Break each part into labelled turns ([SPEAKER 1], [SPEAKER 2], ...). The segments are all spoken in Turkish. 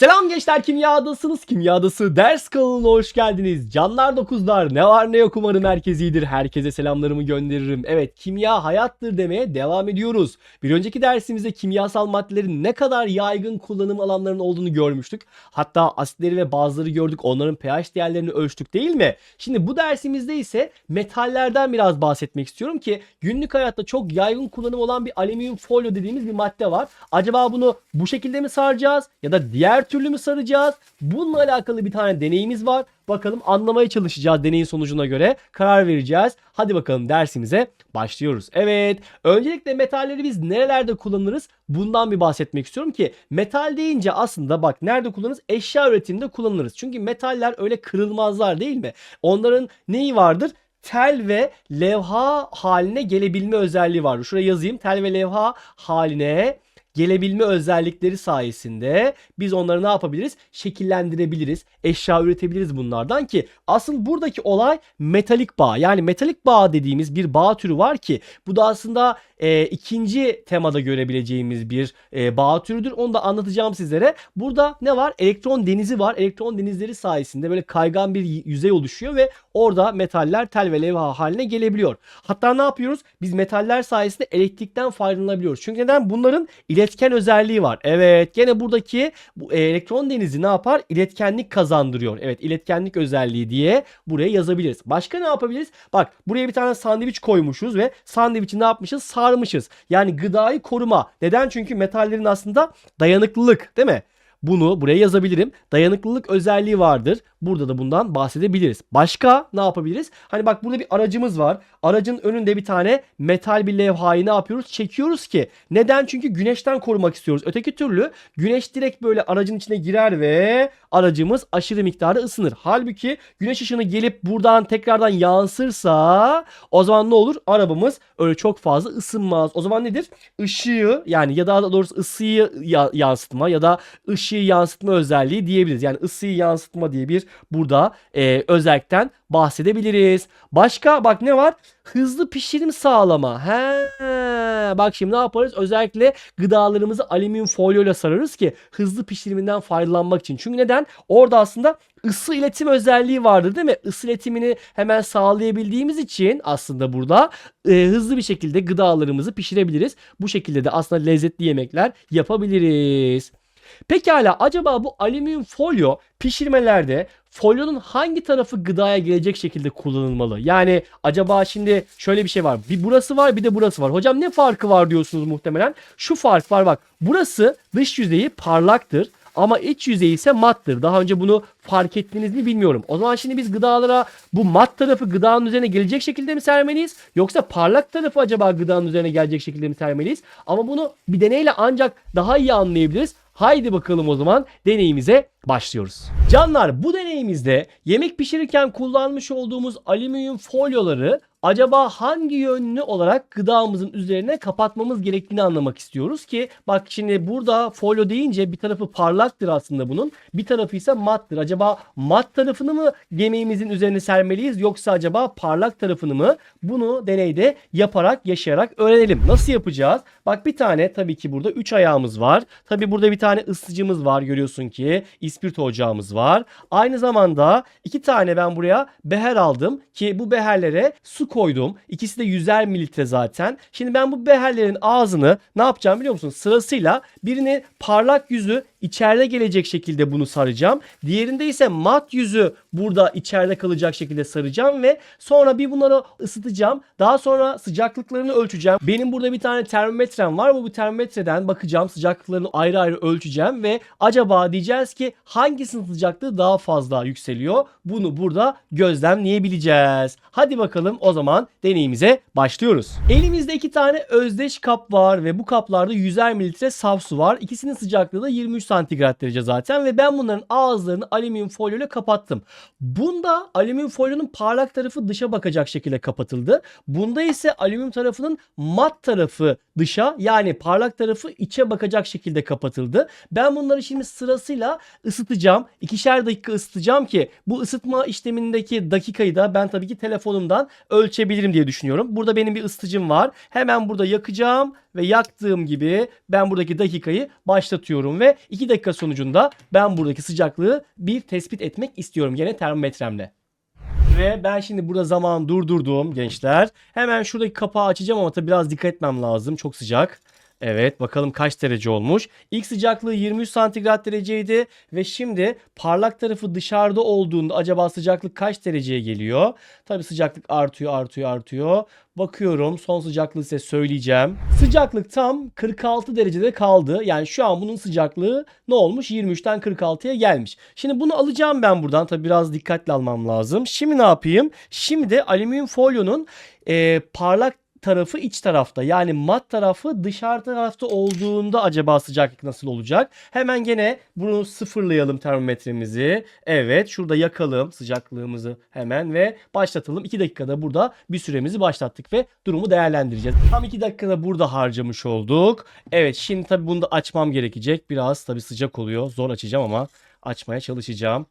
[SPEAKER 1] Selam gençler kimyadasınız. Kimyadası ders kanalına hoş geldiniz. Canlar dokuzlar ne var ne yok umarım herkes. Herkese selamlarımı gönderirim. Evet kimya hayattır demeye devam ediyoruz. Bir önceki dersimizde kimyasal maddelerin ne kadar yaygın kullanım alanlarının olduğunu görmüştük. Hatta asitleri ve bazıları gördük. Onların pH değerlerini ölçtük değil mi? Şimdi bu dersimizde ise metallerden biraz bahsetmek istiyorum ki günlük hayatta çok yaygın kullanım olan bir alüminyum folyo dediğimiz bir madde var. Acaba bunu bu şekilde mi saracağız ya da diğer türlü mü saracağız? Bununla alakalı bir tane deneyimiz var. Bakalım anlamaya çalışacağız deneyin sonucuna göre karar vereceğiz. Hadi bakalım dersimize başlıyoruz. Evet öncelikle metalleri biz nerelerde kullanırız? Bundan bir bahsetmek istiyorum ki metal deyince aslında bak nerede kullanırız? Eşya üretiminde kullanırız. Çünkü metaller öyle kırılmazlar değil mi? Onların neyi vardır? tel ve levha haline gelebilme özelliği var. Şuraya yazayım. Tel ve levha haline gelebilme özellikleri sayesinde biz onları ne yapabiliriz? Şekillendirebiliriz. Eşya üretebiliriz bunlardan ki asıl buradaki olay metalik bağ. Yani metalik bağ dediğimiz bir bağ türü var ki bu da aslında e, ikinci temada görebileceğimiz bir e, bağ türüdür. Onu da anlatacağım sizlere. Burada ne var? Elektron denizi var. Elektron denizleri sayesinde böyle kaygan bir yüzey oluşuyor ve orada metaller tel ve levha haline gelebiliyor. Hatta ne yapıyoruz? Biz metaller sayesinde elektrikten faydalanabiliyoruz. Çünkü neden? Bunların iletken özelliği var. Evet gene buradaki bu elektron denizi ne yapar? İletkenlik kazandırıyor. Evet iletkenlik özelliği diye buraya yazabiliriz. Başka ne yapabiliriz? Bak buraya bir tane sandviç koymuşuz ve sandviçi ne yapmışız? Sarmışız. Yani gıdayı koruma. Neden? Çünkü metallerin aslında dayanıklılık değil mi? Bunu buraya yazabilirim. Dayanıklılık özelliği vardır. Burada da bundan bahsedebiliriz. Başka ne yapabiliriz? Hani bak burada bir aracımız var. Aracın önünde bir tane metal bir levhayı ne yapıyoruz? Çekiyoruz ki. Neden? Çünkü güneşten korumak istiyoruz. Öteki türlü güneş direkt böyle aracın içine girer ve aracımız aşırı miktarda ısınır. Halbuki güneş ışını gelip buradan tekrardan yansırsa o zaman ne olur? Arabamız öyle çok fazla ısınmaz. O zaman nedir? Işığı yani ya da doğrusu ısıyı ya- yansıtma ya da ışığı yansıtma özelliği diyebiliriz. Yani ısıyı yansıtma diye bir burada e, özellikten bahsedebiliriz. Başka bak ne var? Hızlı pişirim sağlama. He, bak şimdi ne yaparız? Özellikle gıdalarımızı alüminyum folyoyla sararız ki hızlı pişiriminden faydalanmak için. Çünkü neden? Orada aslında ısı iletim özelliği vardır değil mi? Isı iletimini hemen sağlayabildiğimiz için aslında burada e, hızlı bir şekilde gıdalarımızı pişirebiliriz. Bu şekilde de aslında lezzetli yemekler yapabiliriz. Pekala acaba bu alüminyum folyo pişirmelerde folyonun hangi tarafı gıdaya gelecek şekilde kullanılmalı? Yani acaba şimdi şöyle bir şey var. Bir burası var bir de burası var. Hocam ne farkı var diyorsunuz muhtemelen. Şu fark var bak. Burası dış yüzeyi parlaktır. Ama iç yüzeyi ise mattır. Daha önce bunu fark ettiniz mi bilmiyorum. O zaman şimdi biz gıdalara bu mat tarafı gıdanın üzerine gelecek şekilde mi sermeliyiz? Yoksa parlak tarafı acaba gıdanın üzerine gelecek şekilde mi sermeliyiz? Ama bunu bir deneyle ancak daha iyi anlayabiliriz. Haydi bakalım o zaman deneyimize başlıyoruz. Canlar bu deneyimizde yemek pişirirken kullanmış olduğumuz alüminyum folyoları acaba hangi yönlü olarak gıdamızın üzerine kapatmamız gerektiğini anlamak istiyoruz ki bak şimdi burada folyo deyince bir tarafı parlaktır aslında bunun bir tarafı ise mattır. Acaba mat tarafını mı yemeğimizin üzerine sermeliyiz yoksa acaba parlak tarafını mı? Bunu deneyde yaparak yaşayarak öğrenelim. Nasıl yapacağız? Bak bir tane tabii ki burada 3 ayağımız var. Tabii burada bir tane ısıtıcımız var görüyorsun ki ispirto ocağımız var. Aynı zamanda iki tane ben buraya beher aldım ki bu beherlere su koydum. İkisi de 100'er mililitre zaten. Şimdi ben bu beherlerin ağzını ne yapacağım biliyor musun? Sırasıyla birini parlak yüzü içeride gelecek şekilde bunu saracağım. Diğerinde ise mat yüzü burada içeride kalacak şekilde saracağım ve sonra bir bunları ısıtacağım. Daha sonra sıcaklıklarını ölçeceğim. Benim burada bir tane termometrem var. Bu termometreden bakacağım sıcaklıklarını ayrı ayrı ölçeceğim ve acaba diyeceğiz ki hangisinin sıcaklığı daha fazla yükseliyor? Bunu burada gözlemleyebileceğiz. Hadi bakalım o zaman deneyimize başlıyoruz. Elimizde iki tane özdeş kap var ve bu kaplarda 100'er mililitre saf su var. İkisinin sıcaklığı da 23 santigrat derece zaten ve ben bunların ağızlarını alüminyum folyo ile kapattım. Bunda alüminyum folyonun parlak tarafı dışa bakacak şekilde kapatıldı. Bunda ise alüminyum tarafının mat tarafı dışa yani parlak tarafı içe bakacak şekilde kapatıldı. Ben bunları şimdi sırasıyla ısıtacağım. İkişer dakika ısıtacağım ki bu ısıtma işlemindeki dakikayı da ben tabii ki telefonumdan ölçebilirim diye düşünüyorum. Burada benim bir ısıtıcım var. Hemen burada yakacağım ve yaktığım gibi ben buradaki dakikayı başlatıyorum ve 2 dakika sonucunda ben buradaki sıcaklığı bir tespit etmek istiyorum gene termometremle. Ve ben şimdi burada zaman durdurdum gençler. Hemen şuradaki kapağı açacağım ama tabii biraz dikkat etmem lazım. Çok sıcak. Evet bakalım kaç derece olmuş. İlk sıcaklığı 23 santigrat dereceydi ve şimdi parlak tarafı dışarıda olduğunda acaba sıcaklık kaç dereceye geliyor? Tabii sıcaklık artıyor artıyor artıyor. Bakıyorum son sıcaklığı size söyleyeceğim. Sıcaklık tam 46 derecede kaldı. Yani şu an bunun sıcaklığı ne olmuş? 23'ten 46'ya gelmiş. Şimdi bunu alacağım ben buradan. Tabii biraz dikkatli almam lazım. Şimdi ne yapayım? Şimdi alüminyum folyonun e, parlak tarafı iç tarafta yani mat tarafı dışarı tarafta olduğunda acaba sıcaklık nasıl olacak? Hemen gene bunu sıfırlayalım termometremizi. Evet şurada yakalım sıcaklığımızı hemen ve başlatalım. 2 dakikada burada bir süremizi başlattık ve durumu değerlendireceğiz. Tam 2 dakikada burada harcamış olduk. Evet şimdi tabii bunu da açmam gerekecek. Biraz tabii sıcak oluyor. Zor açacağım ama açmaya çalışacağım.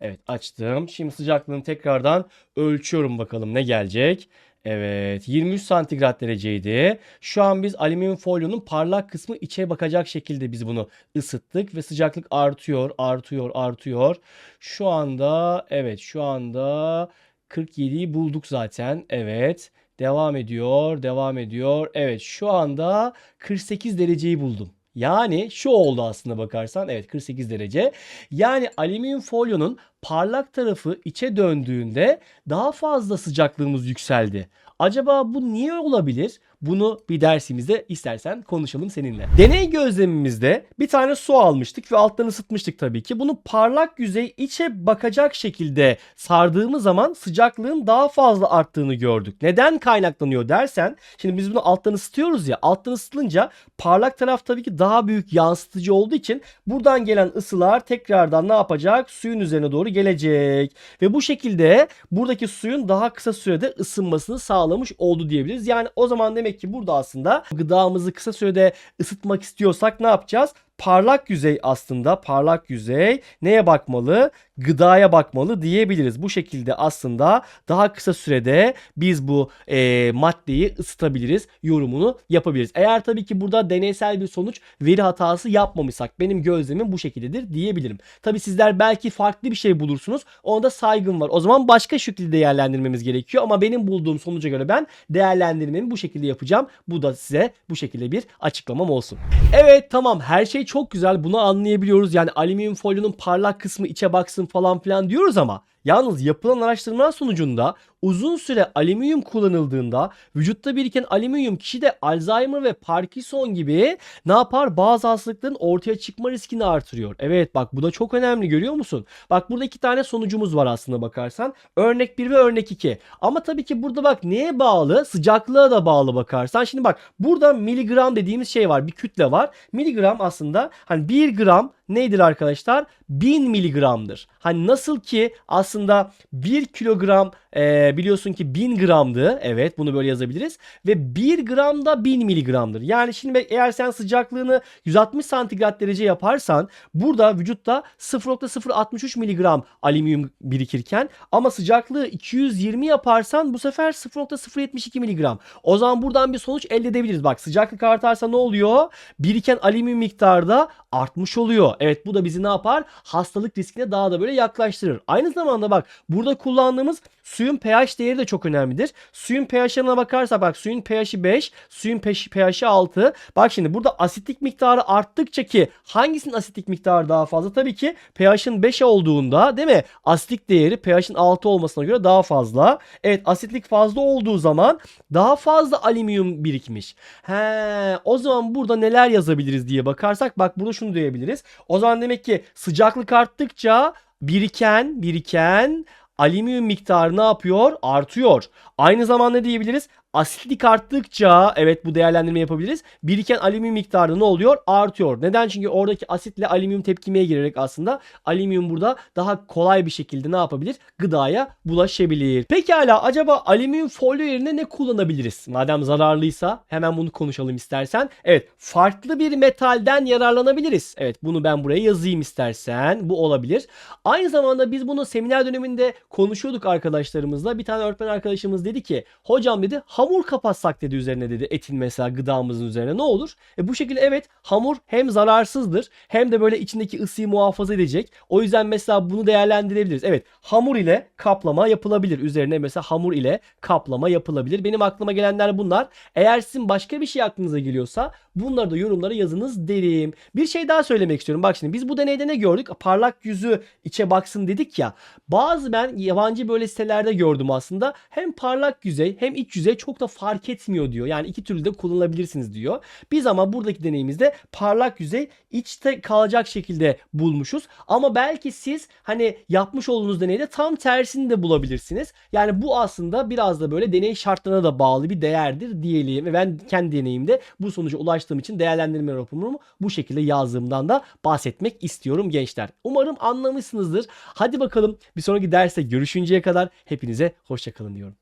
[SPEAKER 1] Evet açtım. Şimdi sıcaklığını tekrardan ölçüyorum bakalım ne gelecek. Evet 23 santigrat dereceydi. Şu an biz alüminyum folyonun parlak kısmı içe bakacak şekilde biz bunu ısıttık ve sıcaklık artıyor, artıyor, artıyor. Şu anda evet şu anda 47'yi bulduk zaten. Evet. Devam ediyor, devam ediyor. Evet şu anda 48 dereceyi buldum. Yani şu oldu aslında bakarsan. Evet 48 derece. Yani alüminyum folyonun parlak tarafı içe döndüğünde daha fazla sıcaklığımız yükseldi. Acaba bu niye olabilir? Bunu bir dersimizde istersen konuşalım seninle. Deney gözlemimizde bir tane su almıştık ve alttan ısıtmıştık tabii ki. Bunu parlak yüzey içe bakacak şekilde sardığımız zaman sıcaklığın daha fazla arttığını gördük. Neden kaynaklanıyor dersen, şimdi biz bunu alttan ısıtıyoruz ya. Alttan ısıtılınca parlak taraf tabii ki daha büyük yansıtıcı olduğu için buradan gelen ısılar tekrardan ne yapacak? Suyun üzerine doğru gelecek. Ve bu şekilde buradaki suyun daha kısa sürede ısınmasını sağlamış oldu diyebiliriz. Yani o zaman demek ki burada aslında gıdamızı kısa sürede ısıtmak istiyorsak ne yapacağız? Parlak yüzey aslında parlak yüzey neye bakmalı? Gıdaya bakmalı diyebiliriz. Bu şekilde aslında daha kısa sürede biz bu e, maddeyi ısıtabiliriz, yorumunu yapabiliriz. Eğer tabii ki burada deneysel bir sonuç veri hatası yapmamışsak benim gözlemim bu şekildedir diyebilirim. Tabii sizler belki farklı bir şey bulursunuz. Ona da saygım var. O zaman başka şekilde değerlendirmemiz gerekiyor ama benim bulduğum sonuca göre ben değerlendirmemi bu şekilde yapacağım. Bu da size bu şekilde bir açıklamam olsun. Evet tamam her şey çok güzel bunu anlayabiliyoruz. Yani alüminyum folyonun parlak kısmı içe baksın falan filan diyoruz ama yalnız yapılan araştırmalar sonucunda uzun süre alüminyum kullanıldığında vücutta biriken alüminyum kişide Alzheimer ve Parkinson gibi ne yapar? Bazı hastalıkların ortaya çıkma riskini artırıyor. Evet bak bu da çok önemli görüyor musun? Bak burada iki tane sonucumuz var aslında bakarsan. Örnek 1 ve örnek 2. Ama tabii ki burada bak neye bağlı? Sıcaklığa da bağlı bakarsan. Şimdi bak burada miligram dediğimiz şey var. Bir kütle var. Miligram aslında hani 1 gram nedir arkadaşlar? 1000 miligramdır. Hani nasıl ki aslında 1 kilogram e, biliyorsun ki 1000 gramdı. Evet bunu böyle yazabiliriz. Ve 1 gram da 1000 miligramdır. Yani şimdi eğer sen sıcaklığını 160 santigrat derece yaparsan burada vücutta 0.063 miligram alüminyum birikirken ama sıcaklığı 220 yaparsan bu sefer 0.072 miligram. O zaman buradan bir sonuç elde edebiliriz. Bak sıcaklık artarsa ne oluyor? Biriken alüminyum miktarı da artmış oluyor. Evet bu da bizi ne yapar? Hastalık riskine daha da böyle yaklaştırır. Aynı zamanda bak burada kullandığımız suyun pH değeri de çok önemlidir. Suyun pH'ına bakarsak bak suyun pH'i 5, suyun pH'i 6. Bak şimdi burada asitlik miktarı arttıkça ki hangisinin asitlik miktarı daha fazla? Tabii ki pH'in 5 olduğunda değil mi? Asitlik değeri pH'in 6 olmasına göre daha fazla. Evet asitlik fazla olduğu zaman daha fazla alüminyum birikmiş. He, o zaman burada neler yazabiliriz diye bakarsak bak burada şunu diyebiliriz. O zaman demek ki sıcaklık arttıkça biriken biriken alüminyum miktarı ne yapıyor? Artıyor. Aynı zamanda diyebiliriz? Asitlik arttıkça evet bu değerlendirme yapabiliriz. Biriken alüminyum miktarı ne oluyor? Artıyor. Neden? Çünkü oradaki asitle alüminyum tepkimeye girerek aslında alüminyum burada daha kolay bir şekilde ne yapabilir? Gıdaya bulaşabilir. Pekala acaba alüminyum folyo yerine ne kullanabiliriz? Madem zararlıysa hemen bunu konuşalım istersen. Evet farklı bir metalden yararlanabiliriz. Evet bunu ben buraya yazayım istersen. Bu olabilir. Aynı zamanda biz bunu seminer döneminde konuşuyorduk arkadaşlarımızla. Bir tane öğretmen arkadaşımız dedi ki hocam dedi hamur kapatsak dedi üzerine dedi etin mesela gıdamızın üzerine ne olur? E bu şekilde evet hamur hem zararsızdır hem de böyle içindeki ısıyı muhafaza edecek. O yüzden mesela bunu değerlendirebiliriz. Evet hamur ile kaplama yapılabilir. Üzerine mesela hamur ile kaplama yapılabilir. Benim aklıma gelenler bunlar. Eğer sizin başka bir şey aklınıza geliyorsa bunları da yorumlara yazınız derim. Bir şey daha söylemek istiyorum. Bak şimdi biz bu deneyde ne gördük? Parlak yüzü içe baksın dedik ya. Bazı ben yabancı böyle sitelerde gördüm aslında. Hem parlak yüzey hem iç yüzey çok da fark etmiyor diyor. Yani iki türlü de kullanılabilirsiniz diyor. Biz ama buradaki deneyimizde parlak yüzey içte kalacak şekilde bulmuşuz. Ama belki siz hani yapmış olduğunuz deneyde tam tersini de bulabilirsiniz. Yani bu aslında biraz da böyle deney şartlarına da bağlı bir değerdir diyelim. Ve ben kendi deneyimde bu sonuca ulaştığım için değerlendirme raporumu bu şekilde yazdığımdan da bahsetmek istiyorum gençler. Umarım anlamışsınızdır. Hadi bakalım bir sonraki derste görüşünceye kadar hepinize hoşçakalın diyorum.